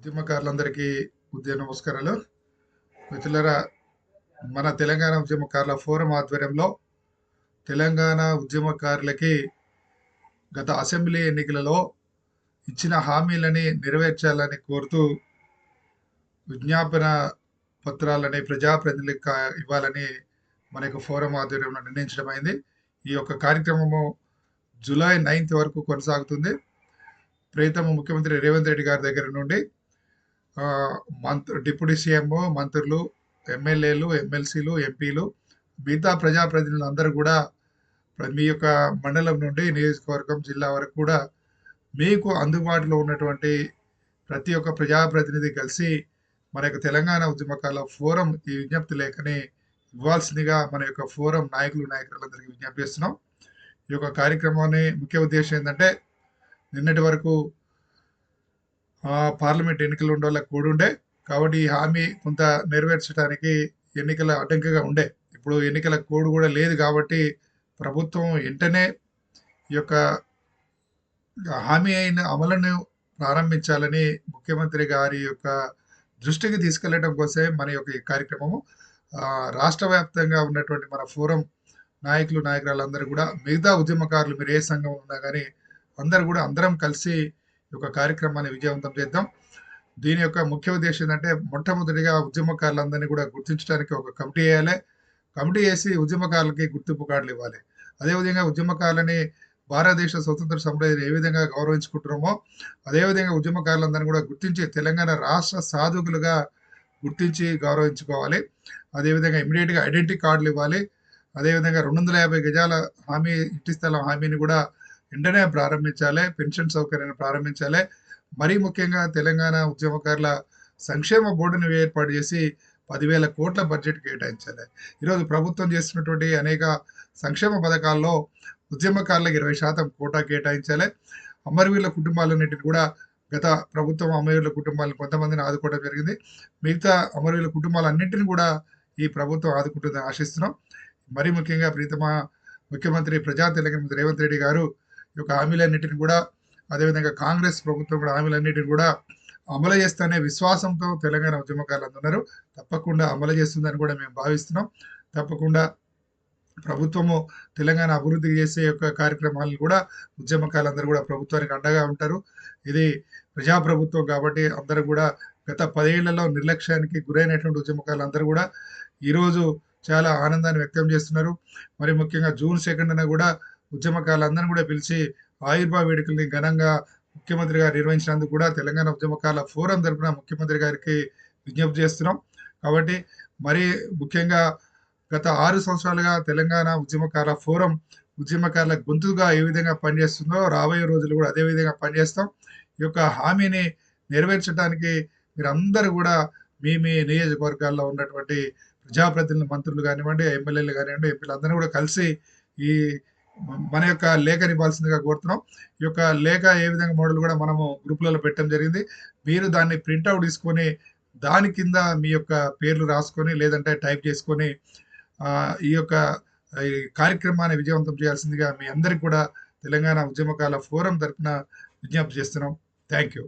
ఉద్యమకారులందరికీ ఉద్యమ నమస్కారాలు. మిత్రులరా మన తెలంగాణ ఉద్యమకారుల ఫోరం ఆధ్వర్యంలో తెలంగాణ ఉద్యమకారులకి గత అసెంబ్లీ ఎన్నికలలో ఇచ్చిన హామీలని నెరవేర్చాలని కోరుతూ విజ్ఞాపన పత్రాలని ప్రజాప్రతినిధులకు కా- ఇవ్వాలని మన యొక్క ఫోరం ఆధ్వర్యంలో నిర్ణయించడమైంది ఈ యొక్క కార్యక్రమము జూలై నైన్త్ వరకు కొనసాగుతుంది. ప్రియతమ ముఖ్యమంత్రి రేవంత్ రెడ్డి గారి దగ్గర నుండి మంత్ డిప్యూటీ సీఎంఓ మంత్రులు ఎమ్మెల్యేలు ఎమ్మెల్సీలు ఎంపీలు మిగతా ప్రజాప్రతినిధులు అందరూ కూడా మీ యొక్క మండలం నుండి నియోజకవర్గం జిల్లా వరకు కూడా మీకు అందుబాటులో ఉన్నటువంటి ప్రతి ఒక్క ప్రజాప్రతినిధి కలిసి మన యొక్క తెలంగాణ ఉద్యమకాల ఫోరం ఈ విజ్ఞప్తి లేఖని ఇవ్వాల్సిందిగా మన యొక్క ఫోరం నాయకులు నాయకులందరికీ విజ్ఞప్తి చేస్తున్నాం. ఈ యొక్క కార్యక్రమాన్ని ముఖ్య ఉద్దేశం ఏంటంటే నిన్నటి వరకు పార్లమెంట్ ఎన్నికలు ఉండే కూడుండే ఉండే. కాబట్టి ఈ హామీ కొంత నెరవేర్చడానికి ఎన్నికల అడ్డంకిగా ఉండే. ఇప్పుడు ఎన్నికల కోడ్ కూడా లేదు కాబట్టి ప్రభుత్వం వెంటనే ఈ యొక్క హామీ అయిన అమలును ప్రారంభించాలని ముఖ్యమంత్రి గారి యొక్క దృష్టికి తీసుకెళ్ళడం కోసమే మన యొక్క ఈ కార్యక్రమము. రాష్ట్ర వ్యాప్తంగా ఉన్నటువంటి మన ఫోరం నాయకులు నాయకురాలందరూ కూడా మిగతా ఉద్యమకారులు మీరు ఏ సంఘం ఉన్నా కానీ అందరూ కూడా అందరం కలిసి యొక్క కార్యక్రమాన్ని విజయవంతం చేద్దాం. దీని యొక్క ముఖ్య ఉద్దేశం ఏంటంటే మొట్టమొదటిగా ఉద్యమకారులందరినీ కూడా గుర్తించడానికి ఒక కమిటీ వేయాలి. కమిటీ వేసి ఉద్యమకారులకి గుర్తింపు కార్డులు ఇవ్వాలి. అదేవిధంగా ఉద్యమకారులని భారతదేశ స్వతంత్ర సమరయోధులు ఏ విధంగా గౌరవించుకుంటున్నామో అదేవిధంగా ఉద్యమకారులందరినీ కూడా గుర్తించి తెలంగాణ రాష్ట్ర సాధకులుగా గుర్తించి గౌరవించుకోవాలి. అదేవిధంగా ఇమీడియట్గా ఐడెంటిటీ కార్డులు ఇవ్వాలి. అదేవిధంగా రెండు వందల యాభై గజాల హామీ ఇంటి స్థలం హామీని కూడా వెంటనే ప్రారంభించాలి పెన్షన్ సౌకర్యాన్ని ప్రారంభించాలి. మరీ ముఖ్యంగా తెలంగాణ ఉద్యమకారుల సంక్షేమ బోర్డుని ఏర్పాటు చేసి పదివేల కోట్ల బడ్జెట్ కేటాయించాలి. ఈరోజు ప్రభుత్వం చేస్తున్నటువంటి అనేక సంక్షేమ పథకాల్లో ఉద్యమకారులకు ఇరవై శాతం కోటా కేటాయించాలి. అమరవీరుల కుటుంబాలన్నింటిని కూడా గత ప్రభుత్వం అమరవీరుల కుటుంబాలను కొంతమందిని ఆదుకోవడం జరిగింది. మిగతా అమరవీరుల కుటుంబాలన్నింటిని కూడా ఈ ప్రభుత్వం ఆదుకుంటుందని ఆశిస్తున్నాం. మరీ ముఖ్యంగా ప్రీతమ ముఖ్యమంత్రి ప్రజా తెలంగాణ రేవంత్ రెడ్డి గారు యొక్క హామీలన్నిటిని కూడా అదేవిధంగా కాంగ్రెస్ ప్రభుత్వం కూడా హామీలన్నిటిని కూడా అమలు చేస్తానే విశ్వాసంతో తెలంగాణ ఉద్యమకారులు అందున్నారు తప్పకుండా అమలు చేస్తుందని కూడా మేము భావిస్తున్నాం. తప్పకుండా ప్రభుత్వము తెలంగాణ అభివృద్ధి చేసే యొక్క కార్యక్రమాలను కూడా ఉద్యమకారులందరూ కూడా ప్రభుత్వానికి అండగా ఉంటారు. ఇది ప్రజాప్రభుత్వం కాబట్టి అందరూ కూడా గత పదేళ్ళలో నిర్లక్ష్యానికి గురైనటువంటి ఉద్యమకారులందరూ కూడా ఈరోజు చాలా ఆనందాన్ని వ్యక్తం చేస్తున్నారు. మరి ముఖ్యంగా జూన్ సెకండ్న కూడా ఉద్యమకారులందరినీ కూడా పిలిచి ఆయుర్భా వేడుకల్ని ఘనంగా ముఖ్యమంత్రి గారు నిర్వహించినందుకు కూడా తెలంగాణ ఉద్యమకారుల ఫోరం తరపున ముఖ్యమంత్రి గారికి విజ్ఞప్తి చేస్తున్నాం. కాబట్టి మరి ముఖ్యంగా గత ఆరు సంవత్సరాలుగా తెలంగాణ ఉద్యమకారుల ఫోరం ఉద్యమకారుల గొంతుగా ఏ విధంగా పనిచేస్తుందో రాబోయే రోజులు కూడా అదే విధంగా పనిచేస్తాం. ఈ యొక్క హామీని నెరవేర్చడానికి మీరందరూ కూడా మీ మీ నియోజకవర్గాల్లో ఉన్నటువంటి ప్రజాప్రతినిధులు మంత్రులు కానివ్వండి ఎమ్మెల్యేలు కానివ్వండి ఎంపీలు అందరూ కూడా కలిసి ఈ మన యొక్క లేఖని ఇవ్వాల్సిందిగా కోరుతున్నాం. ఈ యొక్క లేఖ ఏ విధంగా మోడల్ కూడా మనము గ్రూపులలో పెట్టడం జరిగింది. మీరు దాన్ని ప్రింట్అవుట్ తీసుకొని దాని కింద మీ యొక్క పేర్లు రాసుకొని లేదంటే టైప్ చేసుకొని ఈ యొక్క ఈ కార్యక్రమాన్ని విజయవంతం చేయాల్సిందిగా మీ అందరికీ కూడా తెలంగాణ ఉద్యమకాల ఫోరం తరపున విజ్ఞప్తి చేస్తున్నాం. Thank you.